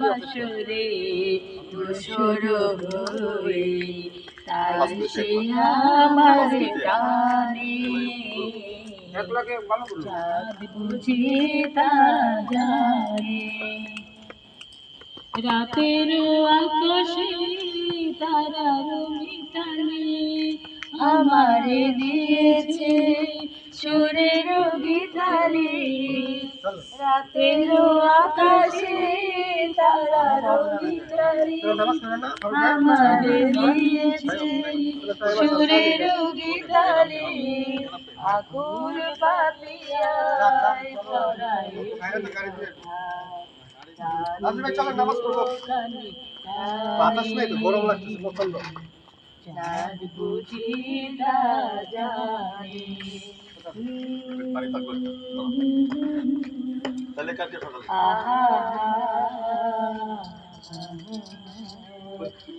বাসরে দোসর হয়ে তাই সে আমার টানে। চাঁদ বুঝি তা জানে। রাতের আকাশে তারার মিতানে আমারে দিয়েছে সুরের গীতারে রাতের আকাশে সুরের গীতারে আকুল পাপিয়ায় ভাই চলেন নামাজ পড়ব বাতাস গরম লাগতেছে প্রচণ্ড তাহলে কালকে সকালে 嗯嗯嗯